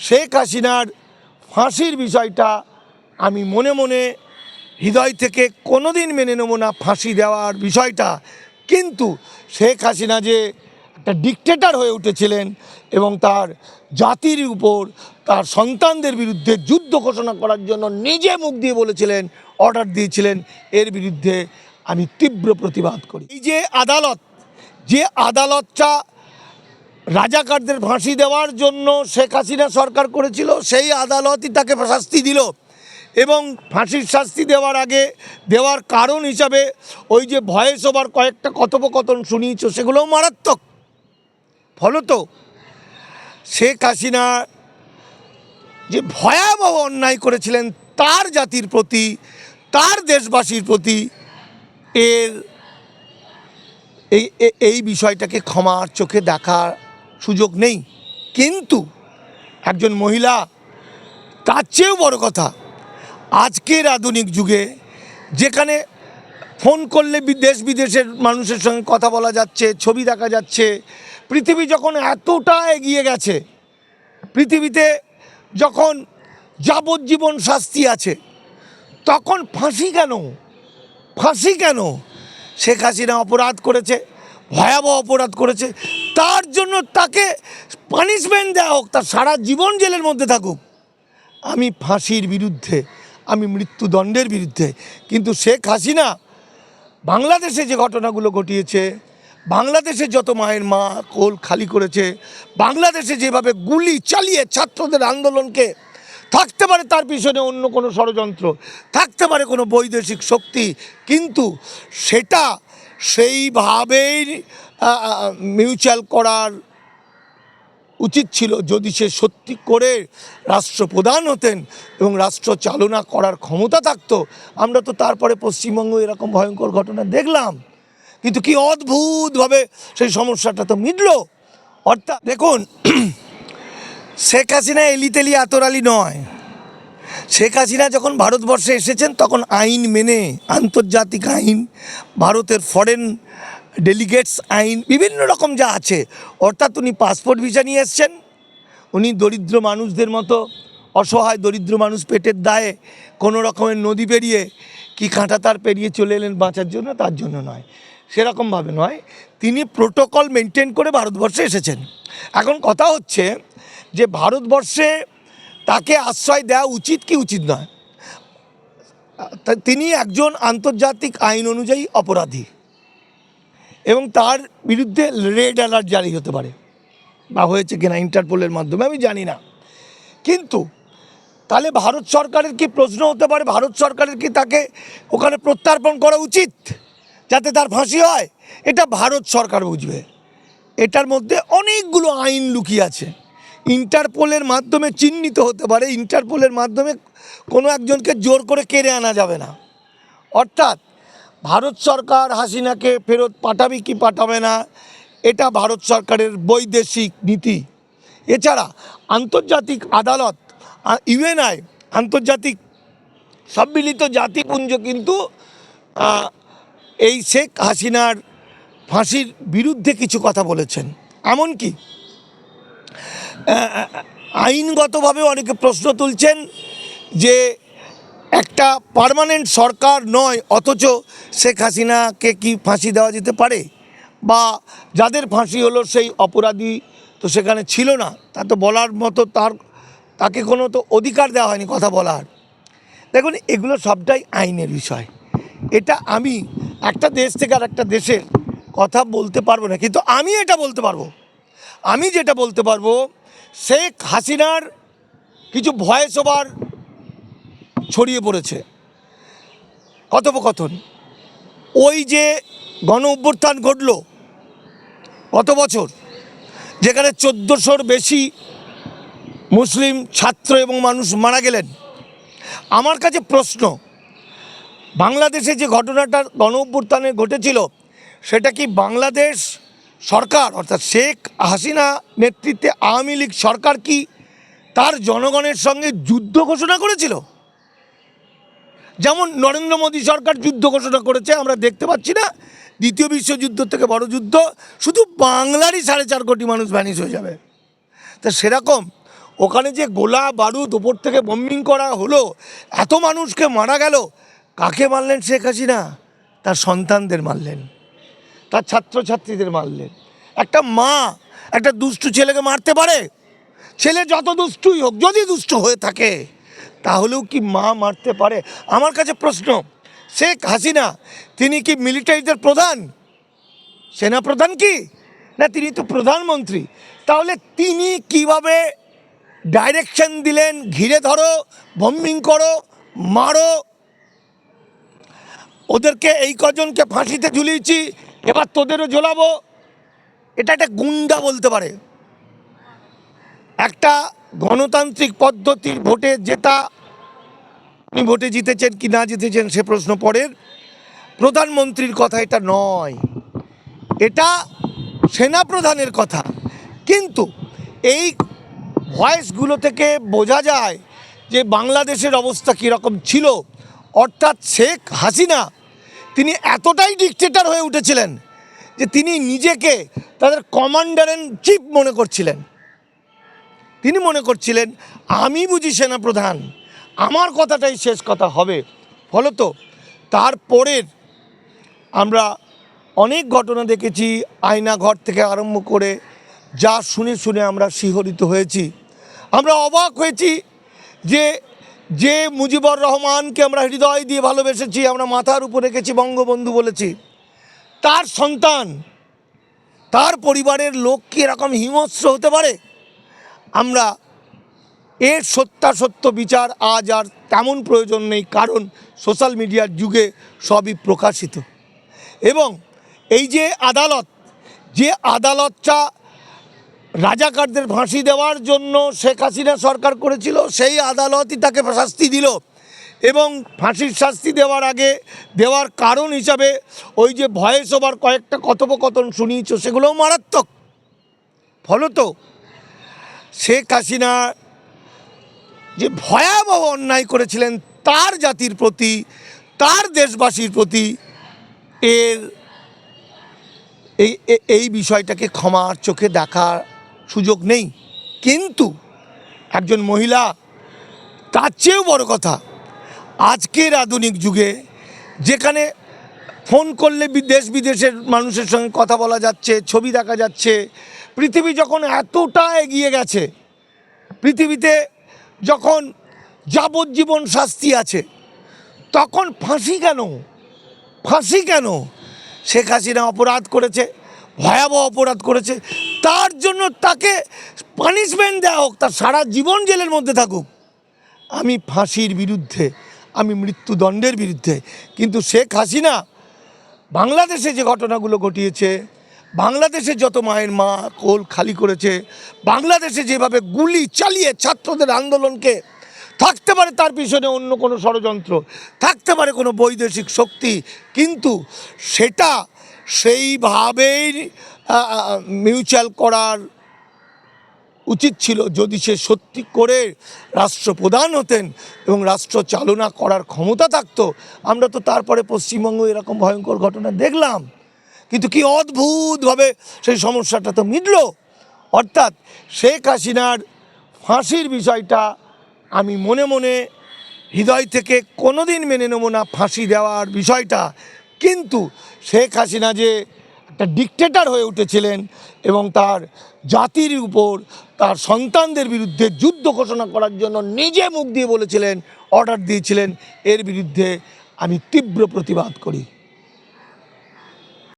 শেখ হাসিনার ফাঁসির বিষয়টা আমি মনে মনে হৃদয় থেকে কোনোদিন মেনে নেব না ফাঁসি দেওয়ার বিষয়টা। কিন্তু শেখ হাসিনা যে একটা ডিকটেটর হয়ে উঠেছিলেন এবং তার জাতির উপর তার সন্তানদের বিরুদ্ধে যুদ্ধ ঘোষণা করার জন্য নিজে মুখ দিয়ে বলেছিলেন অর্ডার দিয়েছিলেন, এর বিরুদ্ধে আমি তীব্র প্রতিবাদ করি। এই যে আদালত, যে আদালতটা রাজাকারদের ফাঁসি দেওয়ার জন্য শেখ হাসিনা সরকার করেছিল, সেই আদালতই তাকে শাস্তি দিল। এবং ফাঁসির শাস্তি দেওয়ার আগে, দেওয়ার কারণ হিসাবে ওই যে ভয়েস ওভার কয়েকটা কথোপকথন শুনিয়েছ, সেগুলোও মারাত্মক। ফলত শেখ হাসিনা যে ভয়াবহ অন্যায় করেছিলেন, তার জাতির প্রতি, তার দেশবাসীর প্রতি, এর এই এই বিষয়টাকে ক্ষমার চোখে দেখার সুযোগ নেই। কিন্তু একজন মহিলা, তার চেয়েও বড় কথা, আজকের আধুনিক যুগে যেখানে ফোন করলে দেশ বিদেশের মানুষের সঙ্গে কথা বলা যাচ্ছে, ছবি দেখা যাচ্ছে, পৃথিবী যখন এতটা এগিয়ে গেছে, পৃথিবীতে যখন যাবজ্জীবন শাস্তি আছে, তখন ফাঁসি কেন? ফাঁসি কেন? শেখ হাসিনা অপরাধ করেছে ভয়াবহ অপরাধ করেছে। তার জন্য তাকে পানিশমেন্ট দেওয়া হোক, তার সারা জীবন জেলের মধ্যে থাকুক। আমি ফাঁসির বিরুদ্ধে, আমি মৃত্যুদণ্ডের বিরুদ্ধে, কিন্তু শেখ হাসিনা বাংলাদেশে যে ঘটনাগুলো ঘটিয়েছে, বাংলাদেশে যত মায়ের মা কোল খালি করেছে, বাংলাদেশে যেভাবে গুলি চালিয়ে ছাত্রদের আন্দোলনকে থাকতে পারে তার পিছনে অন্য কোনো ষড়যন্ত্র, থাকতে পারে কোনো বৈদেশিক শক্তি, কিন্তু সেটা সেইভাবেই মিউচুয়াল করার উচিত ছিল যদি সে সত্যি করে রাষ্ট্রপ্রধান হতেন এবং রাষ্ট্র চালনা করার ক্ষমতা থাকতো। আমরা তো তারপরে পশ্চিমবঙ্গ এরকম ভয়ঙ্কর ঘটনা দেখলাম। কিন্তু কি অদ্ভুতভাবে সেই সমস্যাটা তো মিটল। অর্থাৎ দেখুন, শেখ হাসিনা এলিতেলি আতরালি নয়। শেখ হাসিনা যখন ভারতবর্ষে এসেছেন, তখন আইন মেনে, আন্তর্জাতিক আইন, ভারতের ফরেন ডেলিগেটস আইন, বিভিন্ন রকম যা আছে, অর্থাৎ উনি পাসপোর্ট ভিসা নিয়ে এসছেন, উনি দরিদ্র মানুষদের মতো, অসহায় দরিদ্র মানুষ পেটের দায়ে কোনো রকমের নদী পেরিয়ে, কি কাঁটা তার পেরিয়ে চলে এলেন বাঁচার জন্য? তার জন্য নয়। সেরকমভাবে নয়। তিনি প্রোটোকল মেনটেন করে ভারতবর্ষে এসেছেন। এখন কথা হচ্ছে যে, ভারতবর্ষে তাকে আশ্রয় দেওয়া উচিত কি উচিত নয়? তিনি একজন আন্তর্জাতিক আইন অনুযায়ী অপরাধী এবং তার বিরুদ্ধে রেড অ্যালার্ট জারি হতে পারে বা হয়েছে কিনা ইন্টারপোলের মাধ্যমে, আমি জানি না। কিন্তু তাহলে ভারত সরকারের কি প্রশ্ন হতে পারে? ভারত সরকারের কি তাকে ওখানে প্রত্যার্পণ করা উচিত যাতে তার ফাঁসি হয়? এটা ভারত সরকার বুঝবে। এটার মধ্যে অনেকগুলো আইন লুকিয়ে আছে। ইন্টারপোলের মাধ্যমে চিহ্নিত হতে পারে, ইন্টারপোলের মাধ্যমে কোনো একজনকে জোর করে কেড়ে আনা যাবে না। অর্থাৎ ভারত সরকার হাসিনাকে ফেরত পাঠাবে কি পাঠাবে না, এটা ভারত সরকারের বৈদেশিক নীতি। এছাড়া আন্তর্জাতিক আদালত ইউএনআই, আন্তর্জাতিক সম্মিলিত জাতিপুঞ্জ কিন্তু এই শেখ হাসিনার ফাঁসির বিরুদ্ধে কিছু কথা বলেছেন। এমনকি আইনগতভাবে অনেকে প্রশ্ন তুলছেন যে একটা পার্মানেন্ট সরকার নয়, অথচ শেখ হাসিনাকে কি ফাঁসি দেওয়া যেতে পারে? বা যাদের ফাঁসি হলো সেই অপরাধী তো সেখানে ছিল না। তা তো বলার মতো তার, তাকে কোনো তো অধিকার দেওয়া হয়নি কথা বলার। দেখুন, এগুলো সবটাই আইনের বিষয়। এটা আমি একটা দেশ থেকে আর একটা দেশের কথা বলতে পারব না, কিন্তু আমি এটা বলতে পারব। আমি যেটা বলতে পারব শেখ হাসিনার কিছু ভয়েস ওভার ছড়িয়ে পড়েছে। কথোপকথন। ওই যে গণ অভ্যুত্থান ঘটলো গত বছর? যেখানে চোদ্দোশোর বেশি মুসলিম ছাত্র এবং মানুষ মারা গেলেন। আমার কাছে প্রশ্ন, বাংলাদেশে যে ঘটনাটা গণ অভ্যুত্থানে ঘটেছিল, সেটা কি বাংলাদেশ সরকার, অর্থাৎ শেখ হাসিনা নেতৃত্বে আওয়ামী লীগ সরকার কি তার জনগণের সঙ্গে যুদ্ধ ঘোষণা করেছিল? যেমন নরেন্দ্র মোদী সরকার যুদ্ধ ঘোষণা করেছে, আমরা দেখতে পাচ্ছি না। দ্বিতীয় বিশ্বযুদ্ধ থেকে বড় যুদ্ধ, শুধু বাংলারই সাড়ে চার কোটি মানুষ ভ্যানিশ হয়ে যাবে। তা সেরকম ওখানে যে গোলা বারুদ ওপর থেকে বম্বিং করা হলো, এত মানুষকে মারা গেল, কাকে মারলেন শেখ হাসিনা? তার সন্তানদের মারলেন। তার ছাত্রছাত্রীদের মারলেন। একটা মা, একটা দুষ্টু ছেলেকে মারতে পারে? ছেলে যত দুষ্টুই হোক, যদি দুষ্ট হয়ে থাকে, তাহলেও কি মা মারতে পারে? আমার কাছে প্রশ্ন, শেখ হাসিনা, তিনি কি মিলিটারিদের প্রধান? সেনা প্রধান কি? না, তিনি তো প্রধানমন্ত্রী। তাহলে তিনি কীভাবে ডাইরেকশন দিলেন? ঘিরে ধরো বম্বিং করো, মারো। ওদেরকে এই কজনকে ফাঁসিতে ঝুলিয়েছি এবার তোদেরও ঝোলাবো। এটা একটা গুন্ডা বলতে পারে। একটা গণতান্ত্রিক পদ্ধতির ভোটে জেতা, আপনি ভোটে জিতেছেন কি না জিতেছেন সে প্রশ্ন পরের। প্রধানমন্ত্রীর কথা এটা নয়। এটা সেনা প্রধানের কথা। কিন্তু এই ভয়েসগুলো থেকে বোঝা যায় যে বাংলাদেশের অবস্থা কীরকম ছিল। অর্থাৎ শেখ হাসিনা তিনি এতটাই ডিকটেটর হয়ে উঠেছিলেন যে তিনি নিজেকে তাদের কমান্ডার ইন চিফ মনে করছিলেন। তিনি মনে করছিলেন, আমি বুঝি সেনাপ্রধান, আমার কথাটাই শেষ কথা হবে। ফলত তারপরের আমরা অনেক ঘটনা দেখেছি, আয়না ঘর থেকে আরম্ভ করে যা শুনে শুনে আমরা শিহরিত হয়েছি। আমরা অবাক হয়েছি যে যে মুজিবর রহমানকে আমরা হৃদয় দিয়ে ভালোবেসেছি, আমরা মাথার উপর রেখেছি, বঙ্গবন্ধু বলেছি, তার সন্তান, তার পরিবারের লোক কি এরকম হিংস্র হতে পারে? আমরা এর সত্যাসত্য বিচার আজ আর তেমন প্রয়োজন নেই, কারণ সোশ্যাল মিডিয়ার যুগে সবই প্রকাশিত। এবং এই যে আদালত, যে আদালতটা রাজাকারদের ফাঁসি দেওয়ার জন্য শেখ হাসিনা সরকার করেছিল, সেই আদালতই তাকে শাস্তি দিল। এবং ফাঁসির শাস্তি দেওয়ার আগে, দেওয়ার কারণ হিসাবে ওই যে ভয়েস ওভার কয়েকটা কথোপকথন শুনিয়েছ, সেগুলোও মারাত্মক। ফলত শেখ হাসিনা যে ভয়াবহ অন্যায় করেছিলেন, তার জাতির প্রতি, তার দেশবাসীর প্রতি, এর এই এই বিষয়টাকে ক্ষমার চোখে দেখার সুযোগ নেই। কিন্তু একজন মহিলা, তার চেয়েও বড় কথা, আজকের আধুনিক যুগে যেখানে ফোন করলে দেশ বিদেশের মানুষের সঙ্গে কথা বলা যাচ্ছে, ছবি দেখা যাচ্ছে, পৃথিবী যখন এতটা এগিয়ে গেছে, পৃথিবীতে যখন যাবজ্জীবন শাস্তি আছে, তখন ফাঁসি কেন? ফাঁসি কেন? শেখ হাসিনা অপরাধ করেছে, ভয়াবহ অপরাধ করেছে তার জন্য তাকে পানিশমেন্ট দেওয়া হোক, তার সারা জীবন জেলের মধ্যে থাকুক। আমি ফাঁসির বিরুদ্ধে, আমি মৃত্যুদণ্ডের বিরুদ্ধে, কিন্তু শেখ হাসিনা বাংলাদেশে যে ঘটনাগুলো ঘটিয়েছে, বাংলাদেশে যত মায়ের মা কোল খালি করেছে, বাংলাদেশে যেভাবে গুলি চালিয়ে ছাত্রদের আন্দোলনকে থাকতে পারে তার পিছনে অন্য কোনো ষড়যন্ত্র, থাকতে পারে কোনো বৈদেশিক শক্তি, কিন্তু সেটা সেইভাবেই মিউচুয়াল করার উচিত ছিল যদি সে সত্যি করে রাষ্ট্রপ্রধান হতেন এবং রাষ্ট্র চালনা করার ক্ষমতা থাকতো। আমরা তো তারপরে পশ্চিমবঙ্গ এরকম ভয়ঙ্কর ঘটনা দেখলাম। কিন্তু কি অদ্ভুতভাবে সেই সমস্যাটা তো মিটল। অর্থাৎ শেখ হাসিনার ফাঁসির বিষয়টা আমি মনে মনে হৃদয় থেকে কোনোদিন মেনে নেব না ফাঁসি দেওয়ার বিষয়টা। কিন্তু শেখ হাসিনা যে একটা ডিকটেটার হয়ে উঠেছিলেন এবং তার জাতির উপর, তার সন্তানদের বিরুদ্ধে যুদ্ধ ঘোষণা করার জন্য নিজে মুখ দিয়ে বলেছিলেন অর্ডার দিয়েছিলেন। এর বিরুদ্ধে আমি তীব্র প্রতিবাদ করি।